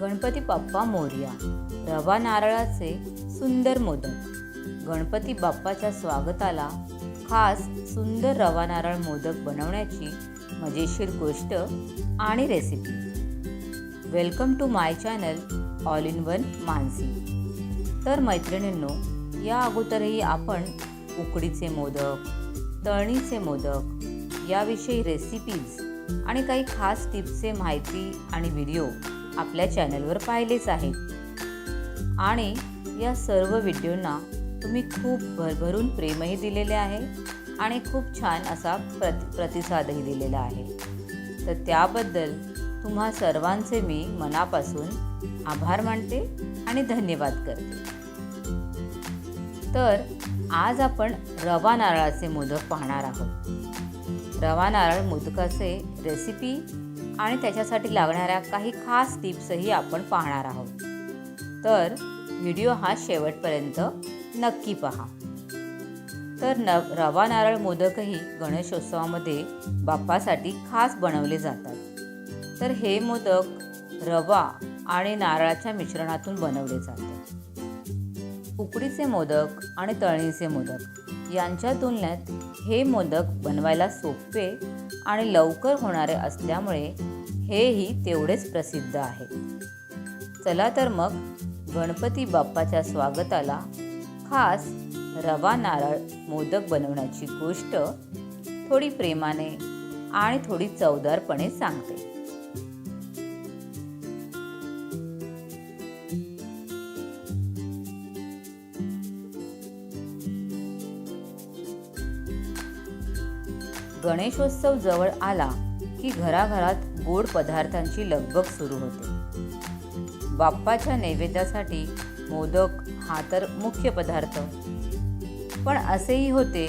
गणपती बाप्पा मोरया रवा नारळाचे सुंदर मोदक. गणपती बाप्पाच्या स्वागताला खास सुंदर रवा नारळ मोदक बनवण्याची मजेशीर गोष्ट आणि recipe welcome to my channel all in one Mansi तर मैत्रिणींनो या अगोदरही आपण उकडीचे मोदक तळणीचे मोदक याविषयी रेसिपीज आणि काही खास टिप्सचे माहिती आणि व्हिडिओ आपल्या चॅनलवर पाहिलेच आहेत आणि या सर्व व्हिडिओंना तुम्ही खूप भरभरून प्रेमही दिलेले आहे आणि खूप छान असा प्रति प्रतिसादही दिलेला आहे. तर त्याबद्दल तुम्हा सर्वांचे मी मनापासून आभार मानते आणि धन्यवाद करते. तर आज आपण रवा नारळाचे मोदक पाहणार आहोत. रवा नारळ मोदकाचे रेसिपी आणि त्याच्यासाठी लागणाऱ्या काही खास टिप्सही आपण पाहणार आहोत. तर व्हिडिओ हा शेवटपर्यंत नक्की पहा. तर न रवा नारळ मोदकही गणेशोत्सवामध्ये बाप्पासाठी खास बनवले जातात. तर हे मोदक रवा आणि नारळाच्या मिश्रणातून बनवले जातात. उकडीचे मोदक आणि तळणीचे मोदक. यांच्या तुलनेत हे मोदक बनवायला सोपे आणि लवकर होणारे असल्यामुळे हेही तेवढेच प्रसिद्ध आहे. चला तर मग गणपती बाप्पाच्या स्वागताला खास रवा नारळ मोदक बनवण्याची गोष्ट थोडी प्रेमाने आणि थोडी चवदारपणे सांगते. गणेशोत्सव जवळ आला की घराघरात गोड पदार्थांची लगबग सुरू होते. बाप्पाच्या नैवेद्यासाठी मोदक हा तर मुख्य पदार्थ. पण असेही होते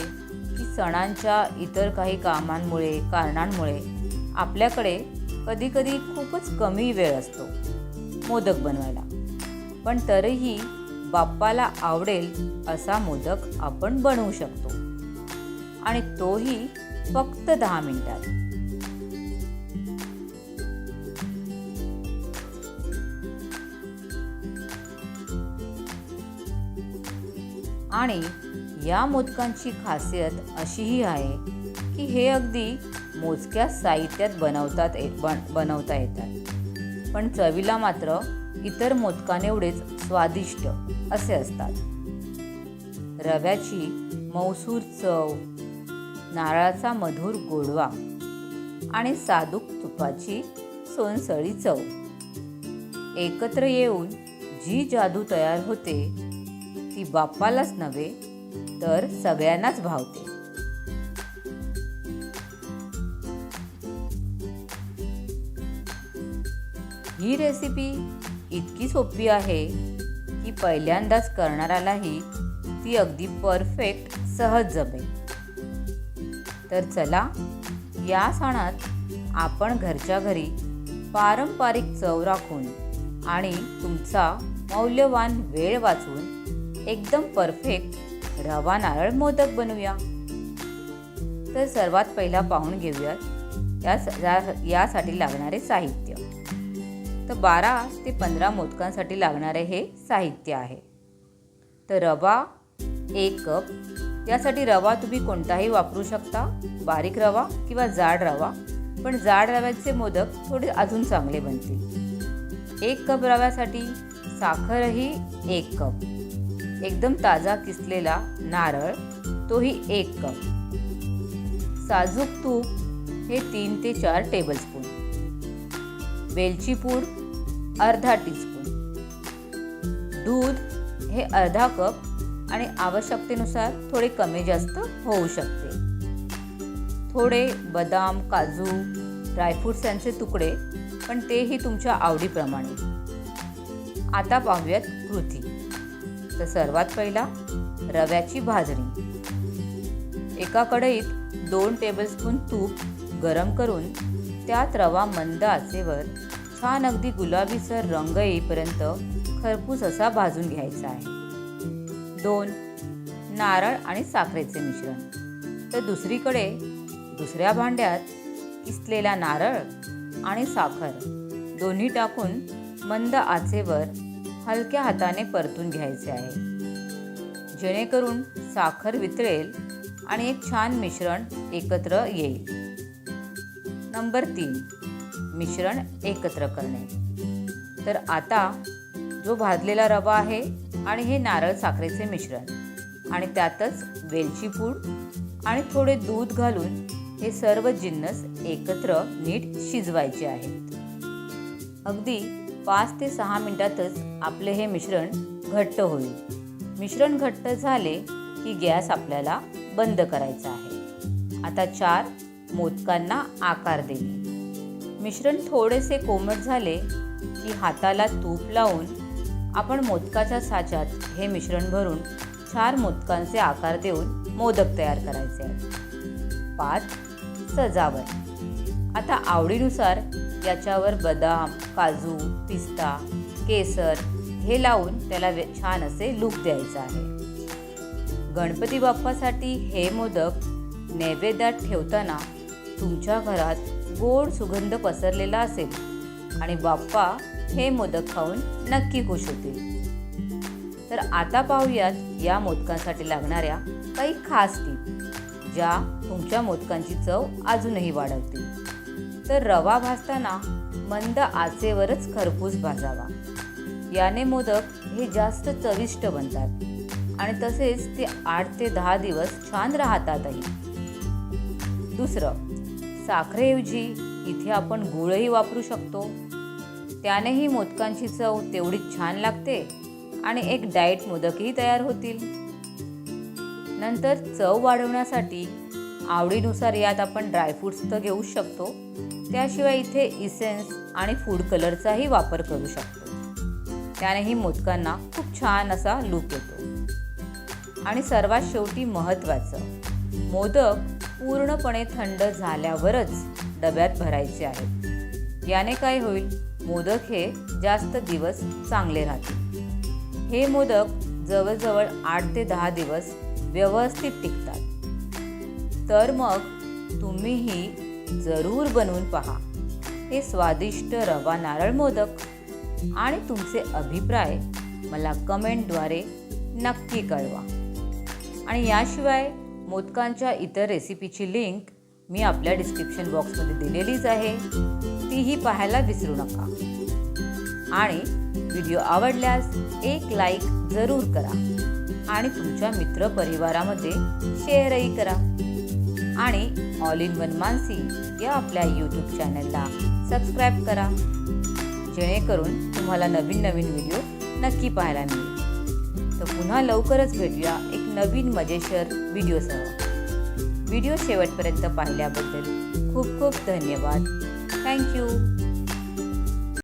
की सणांच्या इतर काही कामांमुळे कारणांमुळे आपल्याकडे कधीकधी खूपच कमी वेळ असतो मोदक बनवायला. पण तरीही बाप्पाला आवडेल असा मोदक आपण बनवू शकतो. आणि तोही फक्त दहा मिनिटात. आणि या मोदकांची खासियत अशीही आहे की हे अगदी मोजक्या साहित्यात बनवतात बन बनवता येतात. पण चवीला मात्र इतर मोदकांएवढेच स्वादिष्ट असे असतात. रव्याची मौसूर चव नारळाचा मधुर गोडवा आणि सादूक तुपाची सोनसळी चव. एकत्र येऊन जी जादू तयार होते ती बाप्पालाच नव्हे तर सगळ्यांनाच भावते. ही रेसिपी इतकी सोपी आहे की पहिल्यांदाच करणाऱ्यालाही ती अगदी परफेक्ट सहज जमेल. तर चला या सणात आपण घरच्या घरी पारंपरिक चव राखून आणि तुमचा मौल्यवान वेळ वाचून एकदम परफेक्ट रवा नारळ मोदक बनवूया. तर सर्वात पहिला पाहून घेऊयात या या- यासाठी लागणारे साहित्य. तर बारा ते पंधरा मोदकांसाठी लागणारे हे साहित्य आहे. तर रवा एक कप यासाठी रवा तुम्ही कोणताही वापरू शकता. बारीक रवा किंवा जाड रवा. पण जाड रव्याचे मोदक थोडे अजून चांगले बनतील. एक कप रव्यासाठी साखरही एक कप. एकदम ताजा किसलेला नारळ तोही एक कप. साजूक तूप हे तीन ते चार टेबलस्पून वेलची पूड अर्धा टीस्पून दूध हे अर्धा कप आणि आवश्यकतेनुसार थोडे कमी जास्त होऊ शकते. थोडे बदाम काजू ड्रायफ्रूट्स यांचे तुकडे पण तेही तुमच्या आवडीप्रमाणे. आता पाहूयात कृती. तर सर्वात पहिला रव्याची भाजणी. एका कढईत दोन टेबलस्पून तूप गरम करून त्यात रवा मंद आचेवर छान अगदी गुलाबीसर रंग येईपर्यंत खरपूस असा भाजून घ्यायचा आहे. दोन नारळ आणि साखरेचे मिश्रण. तर दुसरीकडे दुसऱ्या भांड्यात किसलेला नारळ आणि साखर दोन्ही टाकून मंद आचेवर हलक्या हाताने परतून घ्यायचे आहे. जेणेकरून साखर वितळेल आणि एक छान मिश्रण एकत्र येईल. नंबर तीन मिश्रण एकत्र करणे. तर आता जो भाजलेला रवा आहे आणि हे नारळ साखरेचे मिश्रण. आणि त्यातच वेलची पूड आणि थोडे दूध घालून हे सर्व जिन्नस एकत्र नीट शिजवायचे आहेत. अगदी पाच ते सहा मिनिटातच आपले हे मिश्रण घट्ट होईल. मिश्रण घट्ट झाले की गॅस आपल्याला बंद करायचा आहे. आता चार मोदकांना आकार देणे मिश्रण थोडेसे कोमट झाले की हाताला तूप लावून आपण मोदकाच्या साच्यात हे मिश्रण भरून चार मोदकांचे आकार देऊन मोदक तयार करायचे आहेत. पाच सजावट. आता आवडीनुसार याच्यावर बदाम काजू पिस्ता केसर हे लावून त्याला छान असे लूक द्यायचं आहे. गणपती बाप्पासाठी हे मोदक नैवेद्यात ठेवताना तुमच्या घरात गोड सुगंध पसरलेला असेल आणि बाप्पा हे मोदक खाऊन नक्की खुश होतील. तर आता पाहूयात या मोदकांसाठी लागणाऱ्या काही खास टीप ज्या तुमच्या मोदकांची चव अजूनही वाढवतील. तर रवा भाजताना मंद आचेवरच खरपूस भाजावा. याने मोदक हे जास्त चविष्ट बनतात आणि तसेच ते आठ ते दहा दिवस छान राहतातही. दुसरं साखरेऐवजी इथे आपण गुळही वापरू शकतो. त्यानेही मोदकांची चव तेवढीच छान लागते आणि एक डाएट मोदकही तयार होतील. नंतर चव वाढवण्यासाठी आवडीनुसार यात आपण ड्रायफ्रूट्स तर घेऊच शकतो. त्याशिवाय इथे इसेन्स आणि फूड कलरचाही वापर करू शकतो. त्यानेही मोदकांना खूप छान असा लूक येतो. आणि सर्वात शेवटी महत्त्वाचं मोदक पूर्णपणे थंड झाल्यावरच डब्यात भरायचे आहेत. याने काय होईल? मोदक हे जास्त दिवस चांगले राहते. हे मोदक जवळजवळ आठ ते दहा दिवस व्यवस्थित टिकतात. तर मग तुम्हीही जरूर बनवून पहा. हे स्वादिष्ट रवा नारळ मोदक. आणि तुमचे अभिप्राय मला कमेंटद्वारे नक्की कळवा. आणि याशिवाय मोदकांच्या इतर रेसिपीची लिंक मी आपल्या डिस्क्रिप्शन बॉक्समध्ये दिलेलीच आहे. तीही पाहायला विसरू नका. आणि व्हिडिओ आवडल्यास एक लाईक जरूर करा आणि तुमच्या मित्रपरिवारामध्ये शेअरही करा. आणि ऑल इन वन मानसी या आपल्या यूट्यूब चॅनलला सबस्क्राईब करा. जेणेकरून तुम्हाला नवीन नवीन व्हिडिओ नक्की पाहायला मिळेल. तर पुन्हा लवकरच भेटूया एक नवीन मजेशीर व्हिडिओसह. व्हिडिओ शेवटपर्यंत पाहिल्याबद्दल खूप खूप धन्यवाद. Thank you.